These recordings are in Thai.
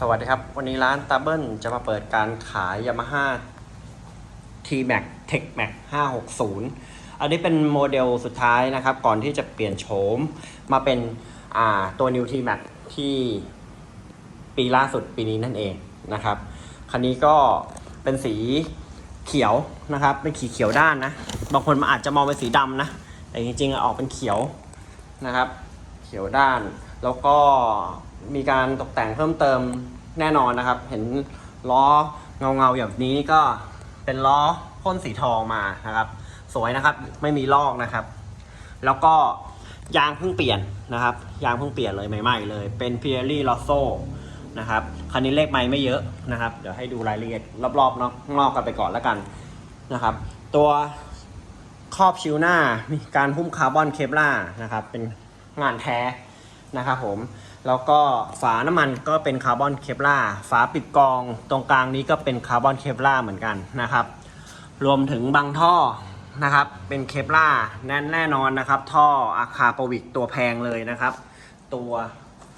สวัสดีครับ วันนี้ร้านตาเบิลจะมาเปิดการขาย Yamaha T-Max Tech Max 560 อันนี้เป็นโมเดลสุดท้ายนะครับ ก่อนที่จะเปลี่ยนโฉมมาเป็นตัว New T-Max ที่ปีล่าสุดปีนี้นั่นเองนะครับ คันนี้ก็เป็นสีเขียวนะครับ เป็นขีเขียวด้านนะ บางคนอาจจะมองเป็นสีดำนะ แต่จริงๆออกเป็นเขียวนะครับ เขียวด้าน แล้วก็มีการตกแต่งเพิ่มเติมแน่นอนนะครับ เห็นล้อเงาเงาๆแบบนี้ก็เป็นล้อพ่นสีทองมานะครับ สวยนะครับไม่มีลอกนะครับ แล้วก็ยางเพิ่งเปลี่ยนนะครับ ยางเพิ่งเปลี่ยนเลยใหม่ๆเลย เป็น p i e r i l o s s o นะครับคันนี้เลขไม้ไม่เยอะนะครับ เดี๋ยวให้ดูรายละเอียดรอบๆเนาะงนอกกันไปก่อนแล้วกันนะครับ ตัวครอบชิวหน้ามีการหุ้มคาร์บอนเคปล่านะครับ เป็นงานแท้ นะครับผม แล้วก็ฝาน้ำมันก็เป็นคาร์บอนเคปล่าฝาปิดกองตรงกลางนี้ก็เป็นคาร์บอนเคปล่าเหมือนกันนะครับ รวมถึงบางท่อนะครับ เป็นเคปล่าแน่นแน่นอนนะครับ ท่ออาคาโปวิกตัวแพงเลยนะครับ ตัว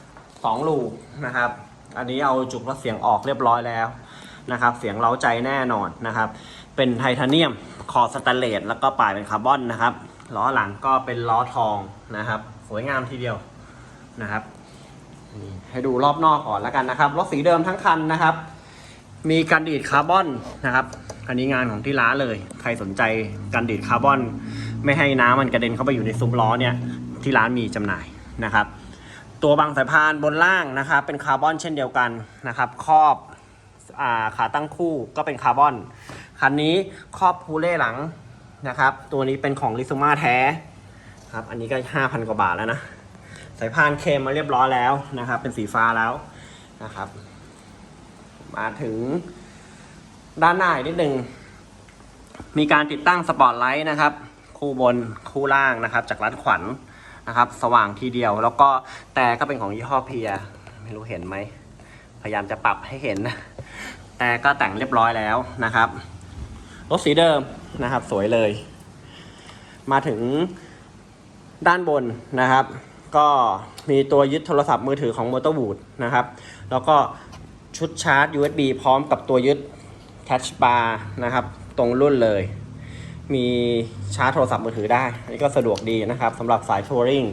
2ลูกนะครับ อันนี้เอาจุกและเสียงออกเรียบร้อยแล้วนะครับ เสียงเล้าใจแน่นอนนะครับ เป็นไทเทเนียมคอสแตนเลสแล้วก็ปลายเป็นคาร์บอนนะครับล้อหลังก็เป็นล้อทองนะครับ สวยงามทีเดียว นะครับให้ดูรอบนอกก่อนแล้วกันนะครับรถสีเดิมทั้งคันนะครับ มีการดีดคาร์บอนนะครับอันนี้งานของที่ร้านเลย ใครสนใจการดีดคาร์บอน ไม่ให้น้ำมันกระเด็นเข้าไปอยู่ในซุ้มล้อเนี่ยที่ร้านมีจำหน่ายนะครับ ตัวบางสายพานบนล่างนะครับ เป็นคาร์บอนเช่นเดียวกันนะครับครอบอาขาตั้งคู่ก็เป็นคาร์บอนคันนี้ครอบพูเล่หลังนะครับตัวนี้เป็นของลิซูมาแท้ครับอันนี้ก็ 5,000 กว่าบาทแล้วนะ สายพานเคมมาเรียบร้อยแล้วนะครับ เป็นสีฟ้าแล้วนะครับ มาถึงด้านหน้าอีกนิดหนึ่งมีการติดตั้งสปอตไลท์นะครับ คู่บนคู่ล่างนะครับ จากร้านขวัญนะครับ สว่างทีเดียว แล้วก็แต่ก็เป็นของยี่ห้อเพีย ไม่รู้เห็นไหม พยายามจะปรับให้เห็นนะแต่ก็แต่งเรียบร้อยแล้วนะครับรถสีเดิมนะครับ สวยเลย มาถึงด้านบนนะครับ ก็มีตัวยึดโทรศัพท์มือถือของ m o t o r w o o d นะครับ แล้วก็ชุดชาร์จ USB พร้อมกับตัวยึด Touch Bar นะครับ ตรงรุ่นเลย มีชาร์จโทรศัพท์มือถือได้ อันนี้ก็สะดวกดีนะครับสำหรับสายทัวริง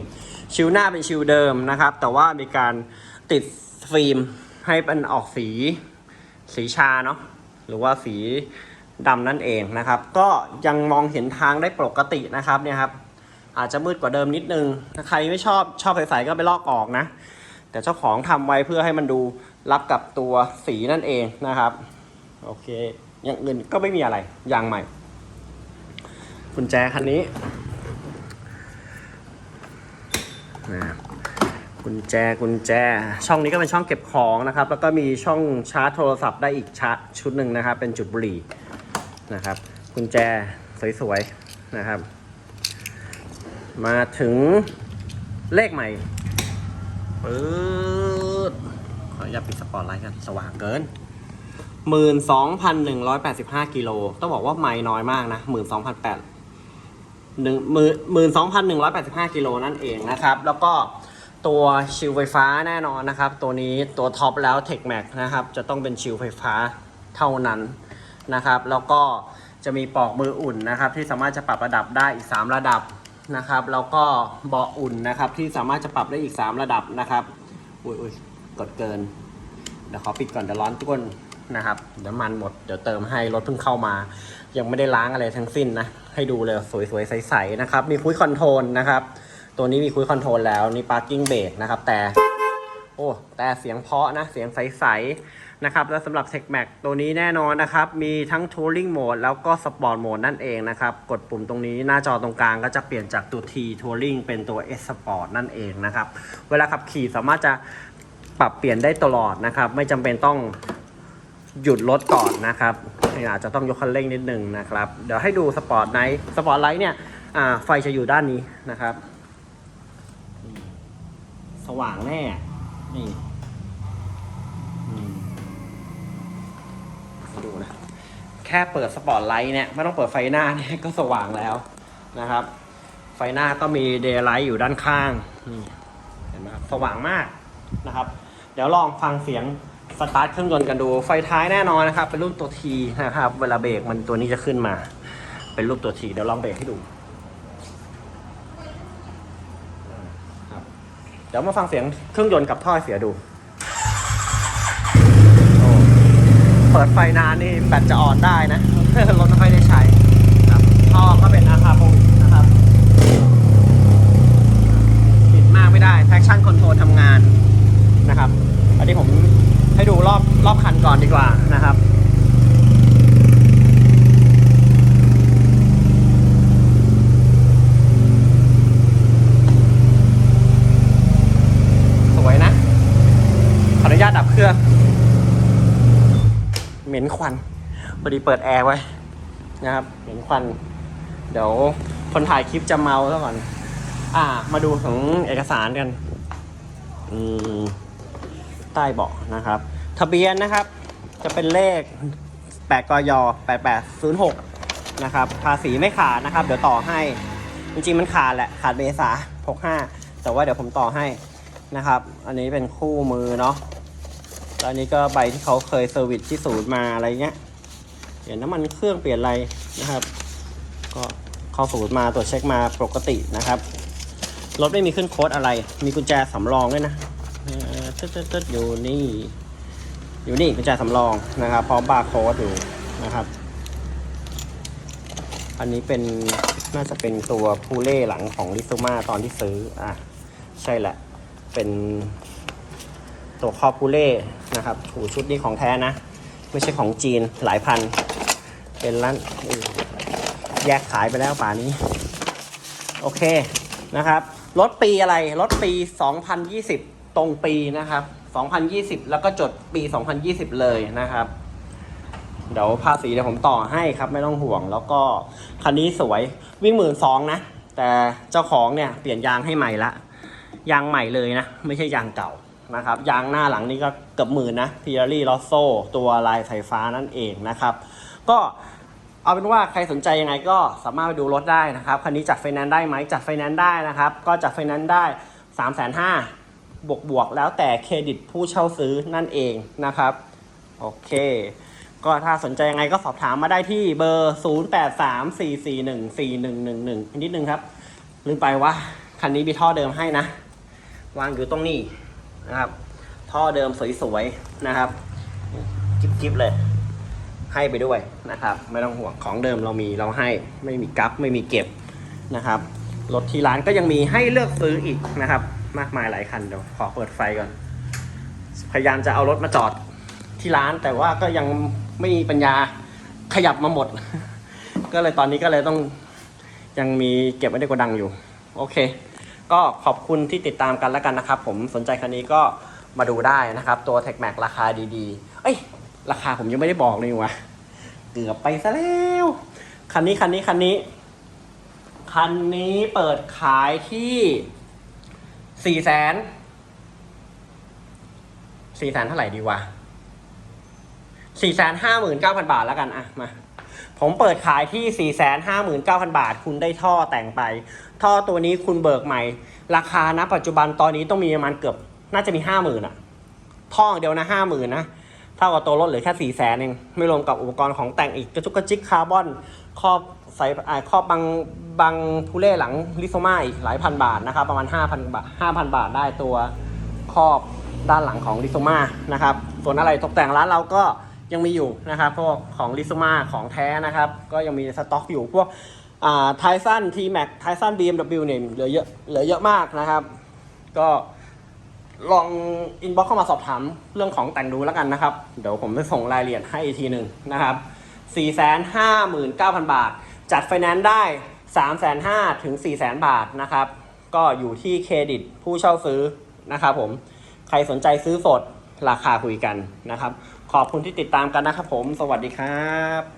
ชิวหน้าเป็นชิวเดิมนะครับ แต่ว่ามีการติดฟิล์มให้เป็นออกสีสีชาเนาะหรือว่าสีดำนั่นเองนะครับ ก็ยังมองเห็นทางได้ปกตินะครับเนี่ยครับ อาจจะมืดกว่าเดิมนิดนึง ถ้าใครไม่ชอบชอบใสๆก็ไปลอกออกนะ แต่เจ้าของทำไว้เพื่อให้มันดูรับกับตัวสีนั่นเองนะครับ โอเค อย่างอื่นก็ไม่มีอะไรยางใหม่กุญแจคันนี้นะกุญแจกุญแจ ช่องนี้ก็เป็นช่องเก็บของนะครับ แล้วก็มีช่องชาร์จโทรศัพท์ได้อีกชาร์จชุดหนึ่งนะครับ เป็นจุดบุหรี่นะครับ กุญแจสวยๆนะครับ มาถึงเลขใหม่ปื๊ดขออนุญาตปิดสปอตไลท์กัน สว่างเกินหมื่นสองพันหนึ่งร้อยแปดสิบห้ากิโล ต้องบอกว่าไม่น้อยมากนะหมื่นสองพันแปดหนึ่งหมื่นหมื่นสองพันหนึ่งร้อยแปดสิบห้ากิโลนั่นเองนะครับ แล้วก็ตัวชิลไฟฟ้าแน่นอนนะครับ ตัวนี้ตัวท็อปแล้ว Tech Max นะครับ จะต้องเป็นชิลไฟฟ้าเท่านั้นนะครับ แล้วก็จะมีปลอกมืออุ่นนะครับ ที่สามารถจะปรับระดับได้อีก 3 ระดับ นะครับ แล้วก็เบาะอุ่นนะครับ ที่สามารถจะปรับได้อีก 3 ระดับนะครับ อุ้ยอุ้ยกดเกิน เดี๋ยวขอปิดก่อนเดี๋ยวร้อนทุกคนนะครับเดี๋ยวมันหมดเดี๋ยวเติมให้รถเพิ่งเข้ามา ยังไม่ได้ล้างอะไรทั้งสิ้นนะ ให้ดูเลยสวยๆ ใสๆนะครับ มีคุยคอนโทรลนะครับ ตัวนี้มีคุยคอนโทรลแล้วนี่ parking brake นะครับ แต่ โอ้แต่เสียงเพาะนะเสียงใสๆ นะครับแล้วสำหรับ Tech Max ตัวนี้แน่นอนนะครับ มีทั้ง Touring Mode แล้วก็ Sport Mode นั่นเองนะครับ กดปุ่มตรงนี้หน้าจอตรงกลางก็จะเปลี่ยนจากตัว T Touring เป็นตัว S Sport นั่นเองนะครับ เวลาขับขี่สามารถจะปรับเปลี่ยนได้ตลอดนะครับ ไม่จำเป็นต้องหยุดรถก่อนนะครับอาจจะต้องยกคันเร่งนิดนึงนะครับ เดี๋ยวให้ดูสปอร์ตไนท์สปอร์ตไลท์เนี่ยไฟจะอยู่ด้านนี้นะครับ สว่างแน่นี่อืม ดูนะ แค่เปิดสปอตไลท์เนี่ย ไม่ต้องเปิดไฟหน้าเนี่ยก็สว่างแล้วนะครับ ไฟหน้าก็มีเดย์ไลท์อยู่ด้านข้างนี่เห็นไหมครับสว่างมากนะครับ เดี๋ยวลองฟังเสียงสตาร์ทเครื่องยนต์กันดูไฟท้ายแน่นอนนะครับ เป็นรูปตัวทีนะครับ เวลาเบรกมันตัวนี้จะขึ้นมา เป็นรูปตัวทีเดี๋ยวลองเบรกให้ดูเดี๋ยวมาฟังเสียงเครื่องยนต์กับท่อเสียดูโอ้เปิดไฟนานนี่แบตจะอ่อนได้นะ รถไม่ค่อยได้ใช้ครับท่อก็เป็นอาคาโปนะครับปิดมากไม่ได้ traction control ทำงานนะครับ อันนี้ผมให้ดูรอบรอบคันก่อนดีกว่านะครับ สวยนะ ขออนุญาตดับเครื่อง เหม็นค วันพอดีเปิดแอร์ไว้นะครับ เห็นควัน เดี๋ยวคนถ่ายคลิปจะเมาซะก่อน อ่า มาดูของเอกสารกัน อืม ใต้เบาะนะครับ ทะเบียนนะครับ จะเป็นเลข 8กย8806 นะครับ ภาษีไม่ขาดนะครับ เดี๋ยวต่อให้ จริงๆ มันขาดแหละ ขาดเมษา65 แต่ว่าเดี๋ยวผมต่อให้นะครับ อันนี้เป็นคู่มือเนาะ แล้วอันนี้ก็ใบที่เขาเคยเซอร์วิสที่ศูนย์มาอะไรเงี้ยเปลี่ยนน้ำมันเครื่องเปลี่ยนอะไรนะครับ ก็เข้าศูนย์มาตรวจเช็คมาปกตินะครับรถไม่มีขึ้นโค้ดอะไร มีกุญแจสำรองด้วยนะเอ่อตึ๊ดตึ๊ดตึ๊ดอยู่นี่ อยู่นี่กุญแจสำรองนะครับ พร้อมบาร์โค้ดอยู่นะครับ อันนี้เป็นน่าจะเป็นตัวพูเล่หลังของลิซูมาตอนที่ซื้อ อะ ใช่แหละ เป็น ตัวคอบพูเล่นะครับถูชุดนี้ของแท้นะ ไม่ใช่ของจีนหลายพัน เป็นร้านแยกขายไปแล้วป่านี้ โอเคนะครับ รถปีอะไร รถปี 2020 ตรงปีนะครับ 2020 แล้วก็จดปี 2020 เลยนะครับเดี๋ยวภาษีเดี๋ยวผมต่อให้ครับไม่ต้องห่วง แล้วก็คันนี้สวยวิ่งหมื่นสองนะ แต่เจ้าของเนี่ยเปลี่ยนยางให้ใหม่ละยางใหม่เลยนะ ไม่ใช่ยางเก่า นะครับยางหน้าหลังนี่ก็เกือบหมื่นนะพิอารี่ลอสโซตัวลายไฟฟ้านั่นเองนะครับ ก็เอาเป็นว่าใครสนใจยังไงก็สามารถไปดูรถได้นะครับคันนี้จัดไฟแนนซ์ได้ไหมจัดไฟแนนซ์ได้นะครับ ก็จัดไฟแนนซ์ได้3 5 0 0 0บวกบวกแล้วแต่เครดิตผู้เช่าซื้อนั่นเองนะครับ โอเค ก็ถ้าสนใจยังไงก็สอบถามมาได้ที่เบอร์ 0834414111 นิดนึงครับ ลืมไปว่าคันนี้มีท่อเดิมให้นะ วางอยู่ตรงนี้ นะครับ ท่อเดิมสวยๆนะครับ จิ๊บๆเลย ให้ไปด้วยนะครับ ไม่ต้องห่วงของเดิมเรามีเราให้ไม่มีกั๊บไม่มีเก็บนะครับรถที่ร้านก็ยังมีให้เลือกซื้ออีกนะครับ มากมายหลายคันเดี๋ยวขอเปิดไฟก่อน พยายามจะเอารถมาจอดที่ร้านแต่ว่าก็ยังไม่มีปัญญาขยับมาหมด ก็เลยตอนนี้ก็เลยต้องยังมีเก็บไว้ในโกดังอยู่ โอเค ก็ขอบคุณที่ติดตามกันแล้วกันนะครับ ผมสนใจคันนี้ก็มาดูได้นะครับ ตัว t e c h m a ราคาดีๆ เอ้ย ราคาผมยังไม่ได้บอกเลยวะเกือบไปซะแล้ว คันนี้คันนี้คันนี้ คันนี้เปิดขายที่สี่แสนสี่แสนเท่าไหร่ดีวะสี่แสนห้าหมื่นเก้าพันบาทแล้วกันอะมา ผมเปิดขายที่ 4 5 9 0 0 0 บาท คุณได้ท่อแต่งไป ท่อตัวนี้คุณเบิกใหม่ ราคาณปัจจุบันตอนนี้ต้องมีประมาณเกือบ น่าจะมี 50,000อะท่ออย่างเดียวนะ50,000นะเท่ากับตัวรถเหลือแค่ 4 0 0 0 0 0เอง ไม่รวมกับอุปกรณ์ของแต่งอีกกระจุกกระจิกคาร์บอน ครอบใส่ครอบบางบางพูเล่หลังลิโซมาอีกหลายพันบาทนะครับ ประมาณ 5,000 บาท 5,000 บาทได้ตัวครอบด้านหลังของลิโซมานะครับ ส่วนอะไรตกแต่งร้านเราก็ ยังมีอยู่นะครับพวกของลิโซมาของแท้นะครับ ก็ยังมีสต็อกอยู่พวกอ่าไทซันทีแม็กไทซันบีเอ็มดับบิลเนี่ยเหลือเยอะเหลือเยอะมากนะครับ ก็ลองอินบ็อกเข้ามาสอบถามเรื่องของแต่งดูแล้วกันนะครับ เดี๋ยวผมจะส่งรายละเอียดให้อีกทีหนึ่งนะครับ 459,000 บาท จัดไฟแนนซ์ได้ 3,500ถึง400,000 บาทนะครับ ก็อยู่ที่เครดิตผู้เช่าซื้อนะครับผม ใครสนใจซื้อสดราคาคุยกันนะครับ ขอบคุณที่ติดตามกันนะครับผม สวัสดีครับ